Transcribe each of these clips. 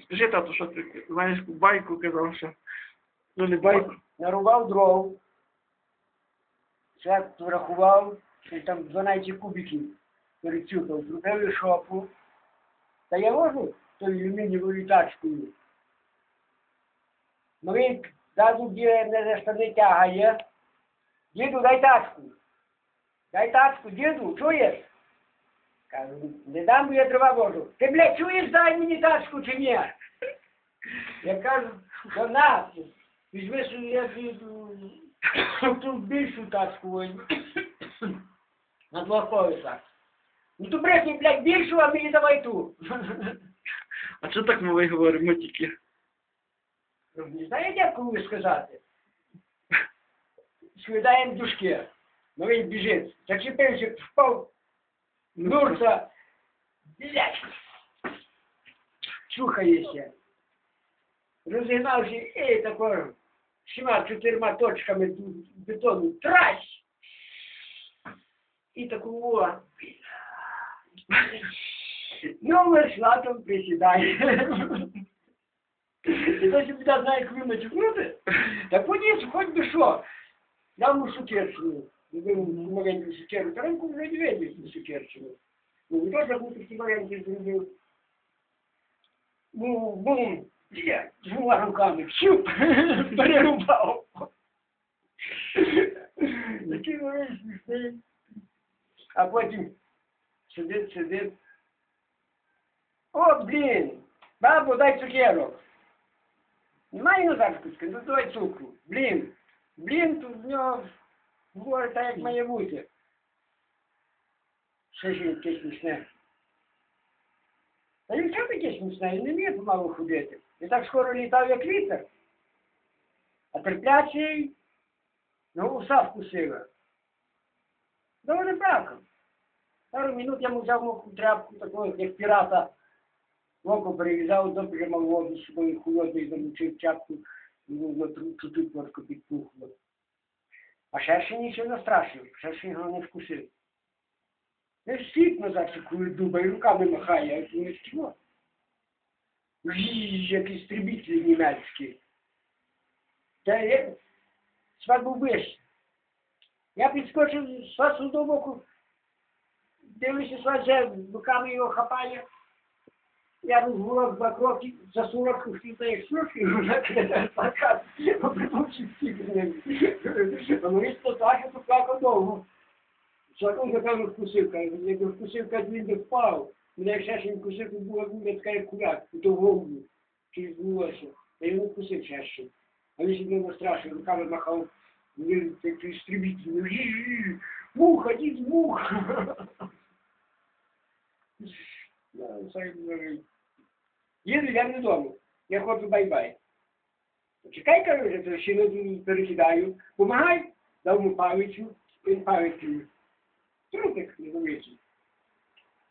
Скажи, тату, що ти знаєш байку казав, що. Ну не байку. нарубав дров, все врахував, що там 12 кубиків перецюкав, зробив шопу. Та я можу тою алюмінієвою тачкою. Ну він де не за штани тягає. Діду, дай тачку. Дай тачку, діду, чуєш? Кажу, не дам, бо я дрова можу. Ти, блядь, чуєш, дай мені тачку чи ні? Я кажу, що на, візьми собі я ту більшу тачку возьму. На двох поясах. Ну то брехні, блядь, більшу, а мені давай ту. А що так ми говоримо тільки? Ну, Не знаю, як кому сказати. Скидаємо дужки. Ну він біжить. Зачепився, впав. Нурца. Блядь. Чухається. Розігнався і тако всіма чотирма точками ду- бетону. Трась! І таку о. Ну, вийшла там присідає. І то собі да знає, як ви натягнути. Так поніс, хоч би що. Дам му сукерчину. Любив маленьку сукеру. Таранку вже не видів сукерчину. Ну, він теж був такий маленький зробив. Ну, бум, я двома руками, щуп, перерубав. Такий маленький смішний. А потім сидить, сидить. О, блін, бабу, дай цукерок. Немає Назарської, ну давай цукру. Блін. Блін, тут в нього говорить так, як має бути. Що ж яке смішне. Та він що таке смішне, він не вміє помалу ходити. Він так скоро літав, як вітер. А терплячий, ну, уса вкусила. Добре браком. Пару минут я йому взяв мокру тряпку, такого, як пірата, в око перев'язав, добре мав воду собою холодний, замучив чапку, ну, тру- чуть-чуть підпухло. А шершень нічого не страшив, шершень його не вкусив. Не світ назад, коли дуба і руками махає, а він чого? Жіж, як істребитель німецький. Та я, сват був вище. Я підскочив з свату до боку, дивлюся, сват вже руками його хапає. Я розгулав два кроки, за сорок хотів як сушки, вже плакат, придумавши всіх з ним. А Моріс поплакав довго. Сватун, напевно, вкусив, каже, якби вкусив, каже, він би впав. Мене ще ж він була гуля така, як куляк, і то в через. А він не вкусив чаще. А він не страшно, руками махав, він такий стрібітель, муха, дід, муха. Да, сам говорить. Їду я не додому. Я хочу бай-бай. Чекай, кажу, я це ще не перекидаю. Помагай, дав йому павичу, він павичу. Трупик невеликий.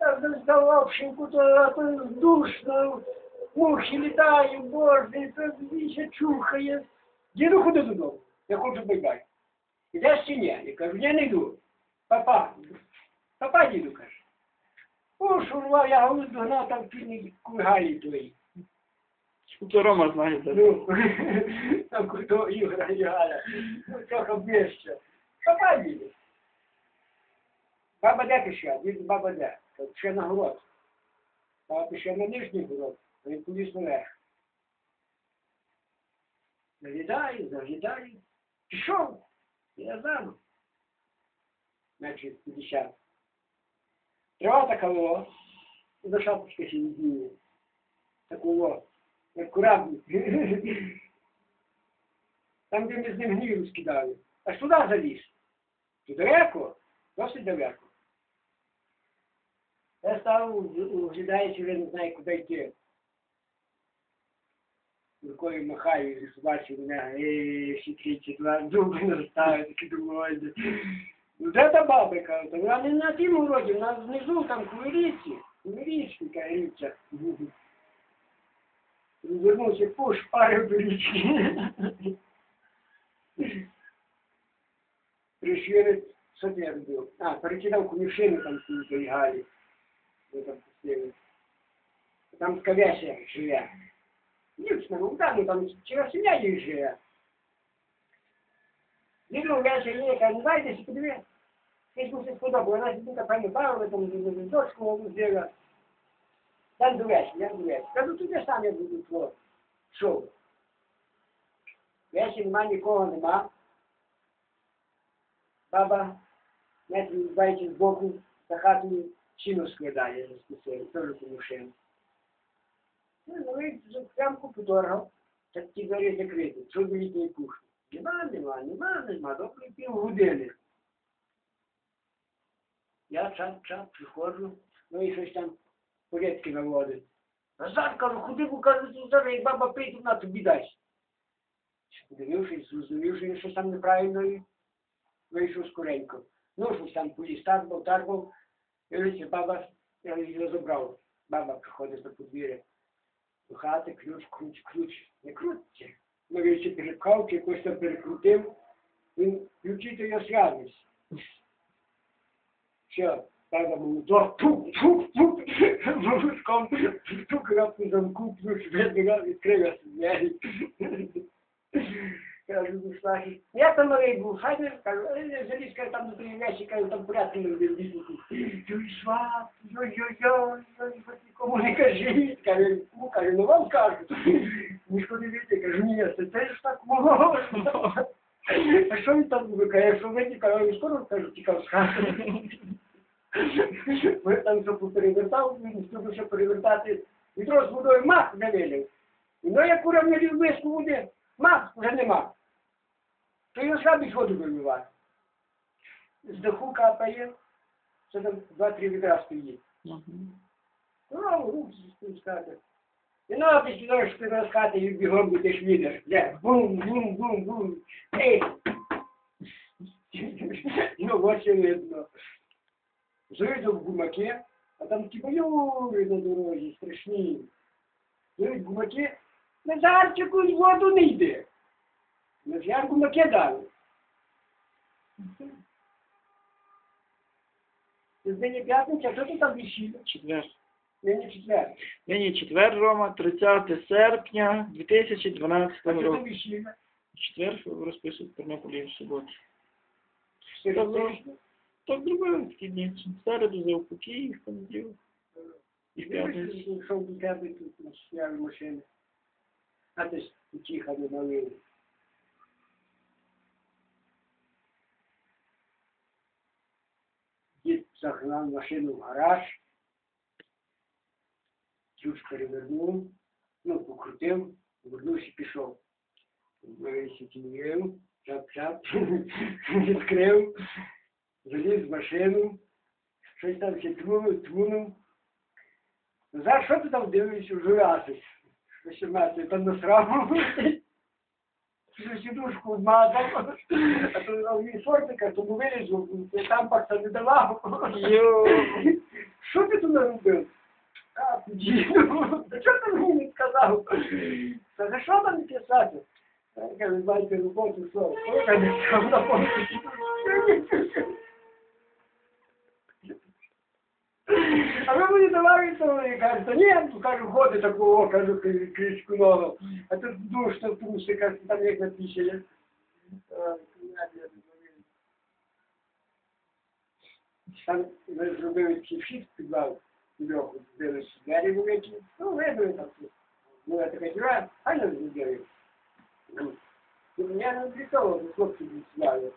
Я здавав шинку, то, а то душно, мухи літають, боже, то більше чухає. Діду ходи додому, я хочу бай-бай. Ідеш чи ні? Я кажу, я не йду. Папа, папа діду каже. О, шурва, я голод догнав там чуть кульгалі твої. То Рома знає. Ну, там куди Ігора і Галя. Ну, трохи ближче. Діду. Баба де ще? Дід баба де? Ще на город. Баба ти на нижній город, а він кудись наверх. Заглядаю, заглядаю. Пішов. Я зам. Значить, 50. Трава така було. До шапочки ще не зміє. Такого, як кораблик. Там, де ми з ним гніву скидали. Аж туди заліз. То далеко, досить далеко. Я став, оглядаючи, вже не знаю, куди йти. Рукою махаю, і бачив мене, еee, хитріться, туди зуби наставить, такі думаю. Ну, де та бабика? Та вона не на тім городі, вона знизу, там, кулеріці. Кулерічки, кажеться. Розвернувся, пуш, парив до річки. Пришвирить, що ти я робив? А, перекидав конюшину там в тій галі. Де там пустили. Там скавяся живе. Дівчина, ну да, ну там ціла сім'я їх живе. Їду ввечері, я кажу, ну дайте подиви. Щось мені сподобало, вона сидить, певно, бавила, там, з дочку взяла. Там до вечора, я до вечора. Кажу, туди сам я буду твого. Шоу. Вечір нема, нікого нема. Баба, не бачить збоку, за хатою чину складає, розписує, теж помушив. Ну, ну, і за клямку подоргав, так ті двері закриті, що до літньої кухні. Нема, нема, нема, нема, добре пів години. Я чап, чап, приходжу, ну і щось там порядки наводить. Назад, кажу, куди, бо кажу, тут зараз, як баба прийде, на тобі дасть. Подивившись, зрозумів, що він щось там неправильно і вийшов скоренько. Ну, щось там поліз, тарбав, тарбав, і ось баба, я її розібрав. Баба приходить до подвір'я. До хати, ключ, ключ, ключ. Не крутиться. Ну, він ще перепкав, чи якось там перекрутив. Він ключі-то я зв'язуюсь. Все, баба мені до тук, тук, тук, вовушком, тук, раз на замку, ключ, відбігав, відкрив я собі двері. Кажу, ну, Слахи, я там новий був, хай кажу, «Е, залізь, кажу, там внутрі вещі, кажу, там порядки не буде дійсно. Чуй, сват, йой-йой-йой, нікому не кажіть, каже, ну, каже, ну вам кажу. Ніхто не вийде, кажу, ні, це теж так можна. А що він там каже, якщо вийде, кажу, він скоро, кажу, тікав з хати. Ми там все поперевертав, він встиг ще перевертати, відро з водою мах не. Ну, як кура не миску води, мах вже нема. То його слабість воду виливати. З капає, що там два-три відра стоїть. Ну, спускати. І ну, ти сюди, що ти розкати і бігом будеш відер. Де? Бум, бум, бум, бум. Ей! Ну, ось і видно. Зайду в гумаки, а там такі баюри на дорозі, страшні. Зайдуть в гумаки, Назарчику з воду не йде. На я гумаки дали. Сьогодні п'ятниця, хто ти там висів? Четвер. Нині четвер. Нині четвер, Рома, 30 серпня 2012 А що року. там висів? Четвер розписують Тернополі в суботу. Серйозно? Так зробили такі дні. В середу за упокій, в понеділок. І в п'ятницю. Йшов до тебе тут на машини. А ти ж тихо не налив. Загнав машину в гараж. Ключ перевернув, ну, покрутив, вернувся і пішов. Вивівся тінів, чап-чап, відкрив, заліз в машину, щось там ще твунув, твунув. За що ти там дивишся жуясись? Що мати, там насрав. Що сідушку вмазав, а то мій сортика, тому вилізу, там пакта не давав. Що ти тут наробив? А, діду, та чого ти мені не сказав? Та за що там писати? Я кажу, знаєте, роботу, що? Я не сказав на А ви мені давали то, і кажете, ні, то кажу, ходи такого, кажу, кричку нову. А тут душно в трусиках, там як напишели. Там ми зробили в підвал, льоху, збили двері великі, ну, вибили там. Ну, я така діра, а не зробили. Ну, я не приколов, до хлопців відсували.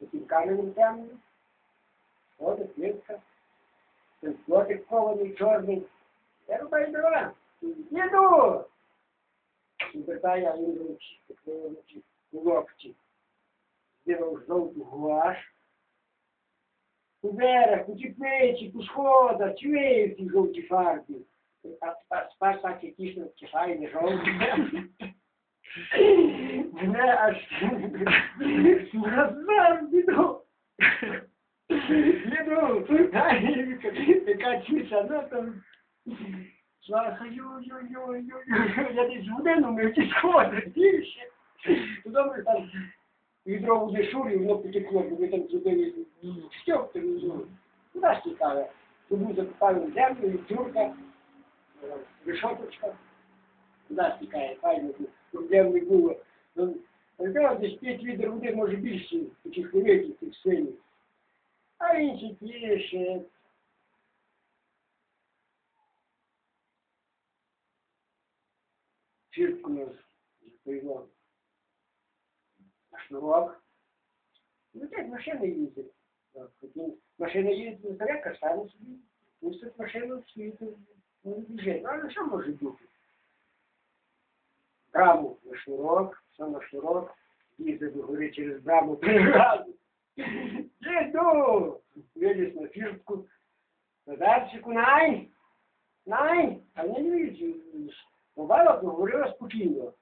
Таким каменем темним. От ответка. Ten плотик кований, чорний. Я рубаю дрова. Їду! І питає, а він руки, руки, у локті. Зробив жовту гуаш. У берег, у теплиці, у сходах, чує в тій жовтій фарбі. А а спас так і тісно втішає, не жовтий. Мене аж розмер біду. Їду, яка чуся, ну там. Слаха, ой-ой-ой-ой, я десь годину ми ті сходи, більше. Добре, там відро буде шурі, воно потекло, бо ми там зробили стьоп телевізор. Куди ж тікали? Тому закопали в землю, і тюрка. Решоточка. Туди стікає, файно, тут проблем не було. Ну, якраз десь 5 відер води може більше таких великих тих синіх. А інші ті ще фіртку нас запоїло на шнурок. Ну так машини їздять. Так, хотім- Машина їздить на зарядка, стане собі. Пустить машину в світ, ну, біжить. Ну, але що може бути? Браму на шнурок, все на шнурок, їздить до гори через браму три рази. Назарчику, най! Най! А не дивіться, Бувало, говорила спокійно.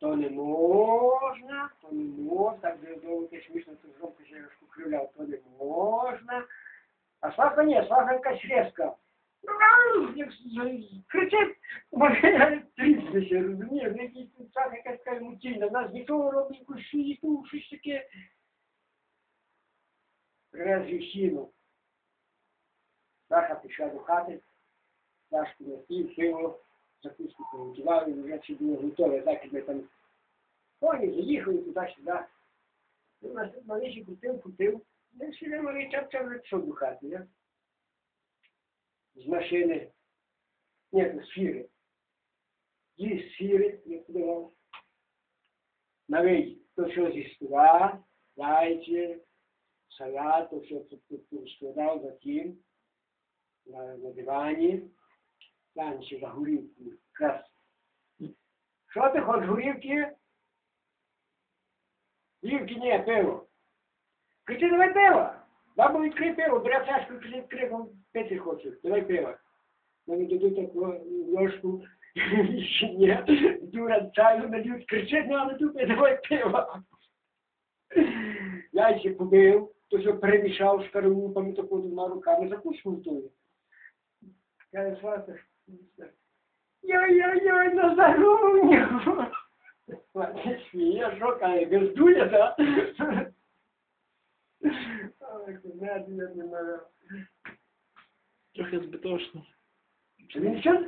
То не можна, то не можна, так довго ти смішно тут громко ще кривляв, то не можна. А Славка ні, Славка якась резка. Ну, кричить, може тріснеться, розумієш, ну, якийсь Славка якась така в нас нічого робить, якусь шиїту, щось таке. Привезли сіну. Саша пішла до хати, Сашку на стіл, сило, закуску приготували, вже все було готове, так як ми там коні заїхали туди-сюди. Ну, нас тут малиші крутив, крутив. Ну, сюди малий чап-чап вже пішов до хати, я. З машини. Ні, з фіри. Їсть з як подавав. Навий, то що зі стола, яйці, салат, то все тут, складав за тим, на, на дивані. Раніше за горівку. Якраз. Що ти хочеш горівки? Горівки ні, пиво. Кричи, давай пиво. Бабу відкрий пиво, бере відкрий, бо пити хочу. Давай пиво. Мені дадуть таку ложку. Ще ні. Дура чаю налють, кричить, але тут давай пиво. Я ще побив, то що перемішав з караулпами, таку двома руками, закуску тую. Каже, свата, Йой-йой-йой, на здоров'я! Свата сміє, що каже, бездує, да? Ой, кумеди, я не маю. Трохи збитошно. Він що?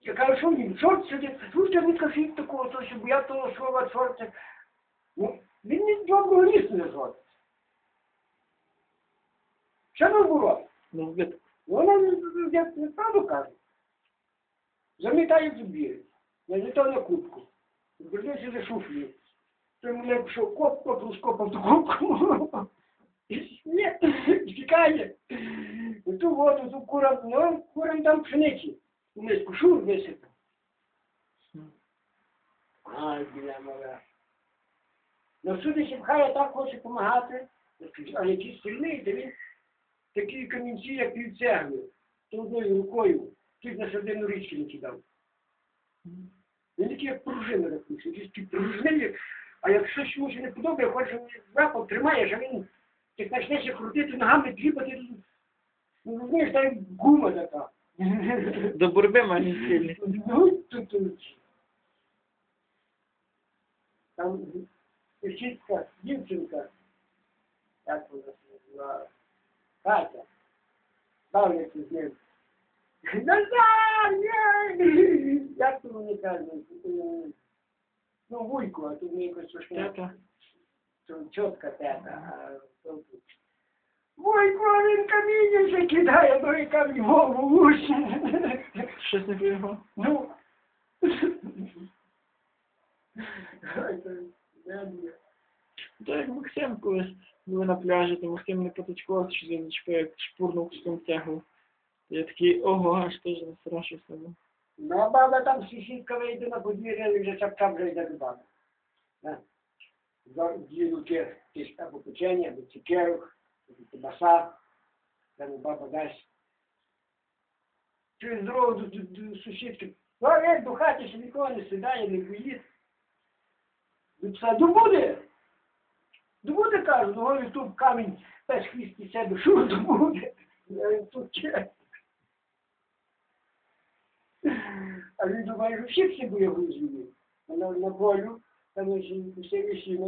Я кажу, що він, чорт сидить, слушайте, не кажіть такого, то що, бо я того слова чорта. Ну, він ні доброго лісу не зробить. Що нам було? Ну, збиток. Вона я правду каже. Замітає зубі, налітав на кубку. Вернувся за шуфлю. Той мене пішов коп, коп, розкопав ту кубку. Ні, тікає. Ту воду, ту курам, ну, курам там пшениці. У миску шур висипав. Ай, біля мала. Ну, сюди ще пхає, так хоче допомагати. А який сильний, то такі камінці, як пів цегли, то одною рукою, тут на середину річки не кидав. Він такі як пружини рахується, якісь такі пружини, а як щось йому ще не подобає, хоче лапом тримаєш, а він як почнеш крутити ногами, дрібати, ну розумієш, та гума така. До боротьби має сильний. Ну, тут. Там дівчинка, дівчинка, як вона називала, Катя, бавляться з ним. Назар, ні! Як то мені кажуть? е, Ну, вуйку, а тут мені якось трошки Тата. то чітка тета, а то тут. Вуйку, а він каміння ще кидає, ну і камінь в голову в уші. Щось не його. Ну. Ай, то я не- То як Максим колись були на пляжі, то Максим не поточкував, що він чіпив, як шпурнув куском цеглу. Я такий, ого, аж теж настрашився. ну. Ну, а баба там сусідка вийде на подвір'я, і вже чап-чап вже йде до баби. Да. За дві руки якісь або печення, або цукерок, або кубаса, там баба дасть. Через дорогу до, до, до сусідки. Ну, а як до хаті, що нікого не сідає, не боїть. До пса, добуде! Добуде, кажу, ну, говорю, тут камінь, без хвіст і себе, що добуде? Я тут чесно. А він думає, що всі всі бойові живі. Вона на волю, там ще все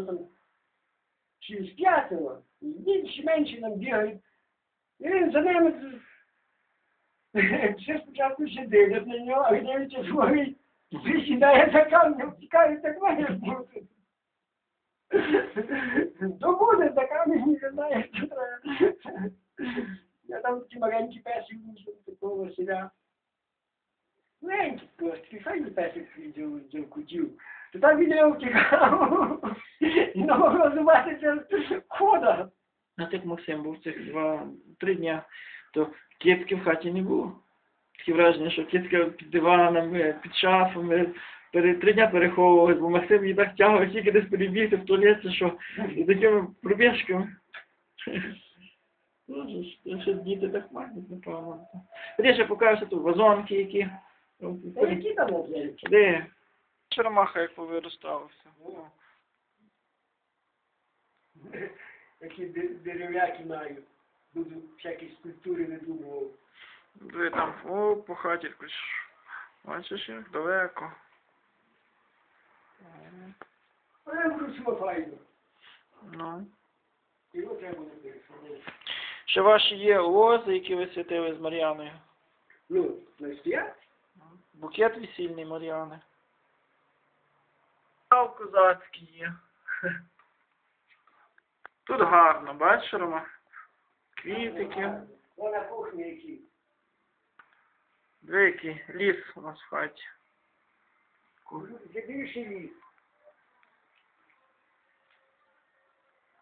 там з п'ятого, і більше менше нам бігають. І він за ними Все спочатку ще дивлять на нього, а він що він присідає за камнем, тікає, так має бути. То буде за камінь, не знає, що треба. Я там ті маленькі песик мусив такого Василя. Маленький, такий файний песик відділ кутів. То там він його втікав. І не мог розуматися хода. А так Максим був цих два, три дня, то кітки в хаті не було. Таке враження, що кітка під диванами, під шафами, три дня переховувалась, бо Максим її так тягав, тільки десь перебігти в туалет, що і такими пробіжками. Ну, ще діти так мають, напевно. Де ще покажуся тут вазонки, які. Та які там об'єкти? Де? Черемаха як. Які де- дерев'яки маю. Буду всякі скульптури видумував. Ви там, о, по хаті якось. Бачиш, як далеко. Ну. Його треба буде пересадити. Ще ваші є лози, які ви святили з Мар'яною. Ну, настоять? Букет весільний Мар'яни. Став козацький є. Тут гарно, бачиш, Рома? Квітики. Вон на кухні які. Великий ліс у нас в хаті. Більший ліс.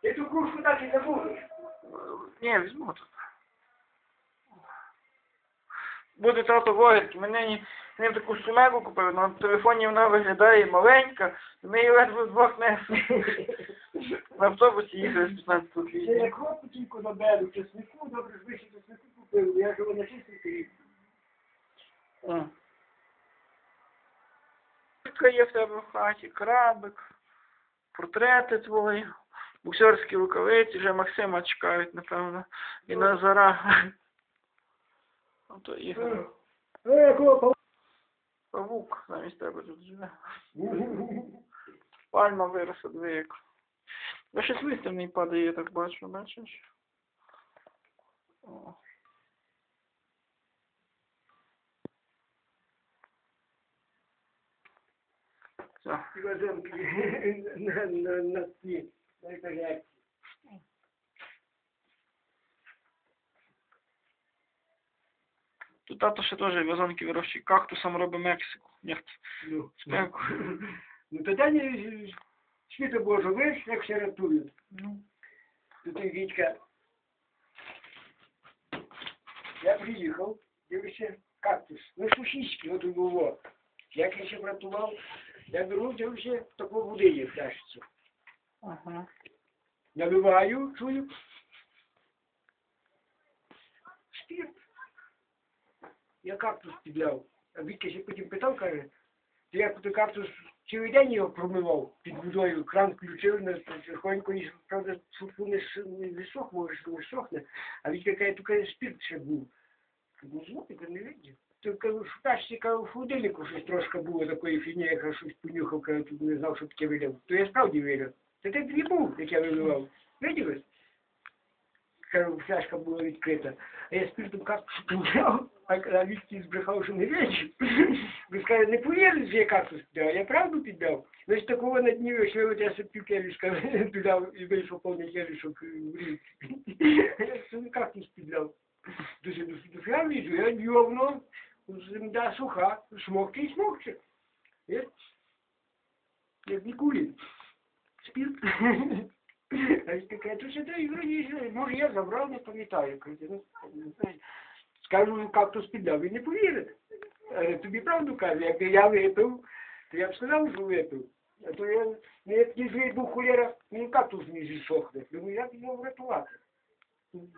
Ти ту кружку так і забудеш. Ні, візьму тут. Буде тато нині з ним таку сумеку купили, на телефоні вона виглядає маленька, і ми її ледве вдвох несли. На автобусі їхали з 15 Ще квітня. я кропу тільки наберу, чеснику, добре, ж вище чеснику купив, я ж його на чистий О. Кілька є в тебе в хаті, крабик, портрети твої, боксерські рукавиці, вже Максима чекають, напевно, і Назара. Ото Ігор. Ну, якого Павук замість тебе тут живе. Пальма виросла двоєк. Ви щось листя в ній падає, я так бачу, бачиш? О. Вазонки на, на, на ці, на коряці. Тут тато ще теж вазонки вирощує. Кактусом робить Мексику. Як це? Ну, Спеку. ну тоді не світо Боже, виш, як все рятують. Ну. Тут і Вітька. Я приїхав, дивишся, кактус. Ну, сушички, от було. Як я ще врятував, я беру, дивишся, таку води є в пляшці. Ага. Наливаю, чую. Спірт. Я кактус підляв. А Вітька ще потім питав, каже, ти як той кактус цілий день його промивав під водою, кран включив, на тихонько, і, правда, суху не, не висох, може, не сохне. А Вітька каже, тут спірт ще був. Ну, знати, не видів. Цікаво, в холодильнику щось трошки було такої фігні, я щось понюхав, каже, тут не знав, що таке виляв. То я справді виляв. Це ти дві був, як я виливав. Виділись? Кажу, фляжка була відкрита. А я спиртом кактус підняв, а Вітьки збрехав, що не речі. Ви скажете, не повірили, що я кактус підняв, я правду підняв. Значить, такого на дні вийшли, от я собі келішка підняв і вийшов повний келішок в річці. Я собі кактус підняв. Дуже до дофіга лізу, я дьовно, земля суха, смокче і смокче. Я- Як нікулі. Спірт. А таке, то дай вроді, може я забрав, не пам'ятаю. Ну. Скажу, кактус піддав, він не повірить. Але тобі правду каже, якби я випив, то я б сказав, що випив. А то я, ну, не злий був холєра, мені кактус не зісохне. Думаю, як його врятувати?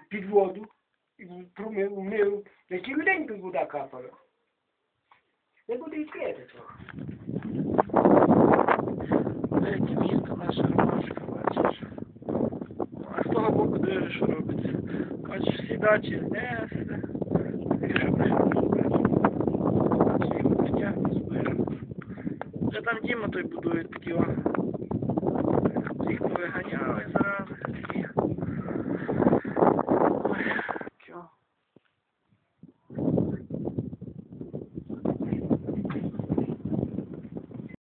Під воду, і промив, мив. На цілий день тут вода капала. Не буде відкрити трохи. Яке місто наша ромашка, бачиш. А того боку дивиш, що робиться. Бачиш, всі дачі знесли. Вже там Діма той будує такі о. Їх повиганяли зараз.